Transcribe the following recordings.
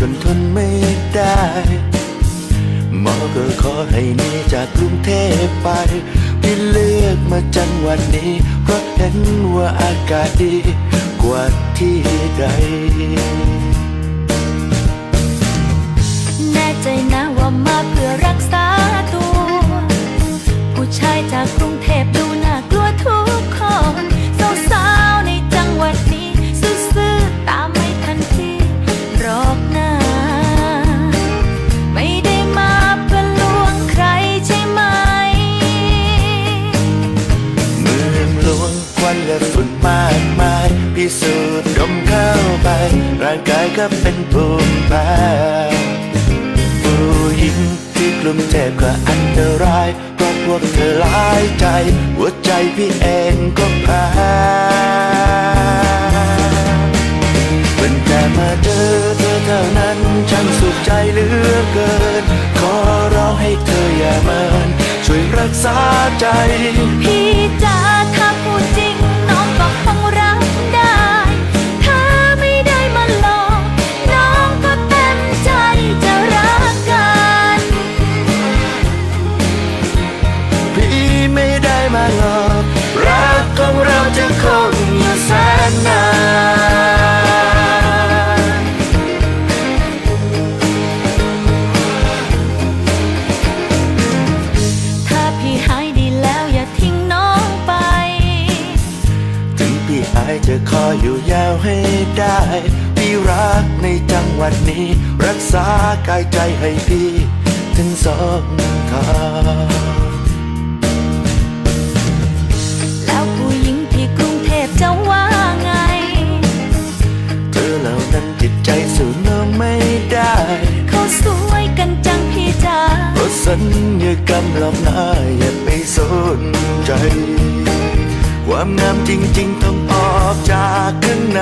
จนทนไม่ได้หมอก็ขอให้นี่จากกรุงเทพไปพี่เลือกมาจังหวัดนี้ เพราะเห็นว่าอากาศดีกว่าที่ใด ร่างกายก็เป็นภูมิแพ้ผู้หญิงที่กลุ่มเทพก็อันตรายเพราะพวกเธอหลายใจ หัวใจพี่เองก็แพ้เป็นแต่มาเจอเธอเท่านั้นช่างสุขใจเหลือเกิน ขอร้องให้เธออย่าเมินช่วยรักษาใจ พี่จ๋า มาหลอกรักของเราจะคงอยู่แสนนานถ้าพี่หายดีแล้วอย่าทิ้งน้องไป ถึงพี่หายจะคอยอยู่ยาวให้ได้ พี่รักในจังหวัดนี้ รักษากายใจให้พี่ ถึงสองทา สัญญากรรมหลอกหน้าอย่าไปสนใจ ความงามจริง ๆ ต้องออกจากข้างใน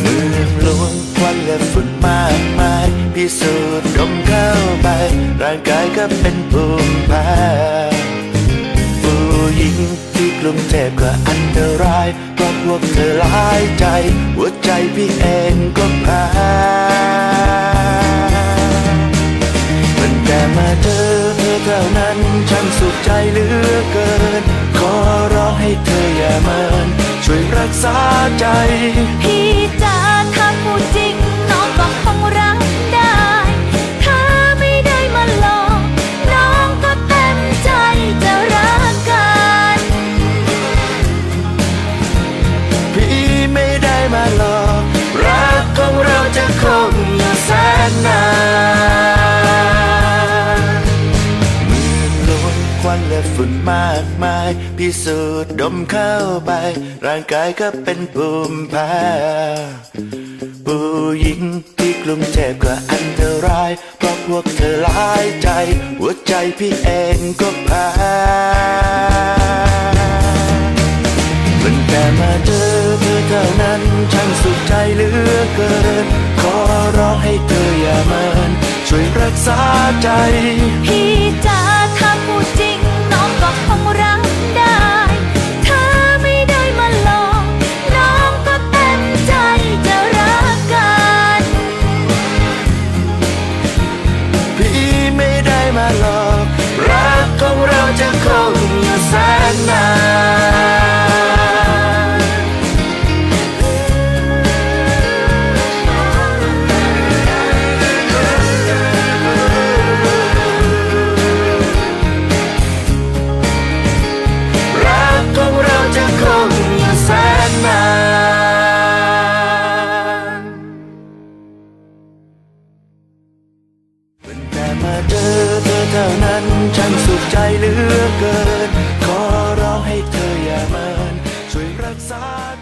เมืองลวงควันและฝุ่นมากมายพิสูจน์ดมเข้าไป ร่างกายก็เป็นภูมิแพ้ผู้หญิงที่กลุ่มเทพก็อันตรายเพราะพวกเธอหลายใจ หัวใจพี่เอ ษาใจ ฝุ่นมากมาย พิสูจน์ดมเข้าไป ร่างกายก็เป็นภูมิแพ้ผู้หญิงที่กลุ่มเทพก็อันตราย เพราะพวกเธอหลายใจ หัวใจพี่เองก็แพ้มันแต่มาเจอเธอเท่านั้นช่างสุขใจเหลือเกิน ขอร้องให้เธออย่าเมินช่วยรักษาใจ เท่านั้นฉันสุขใจเหลือเกิน ขอร้องให้เธออย่ามานช่วยรักษา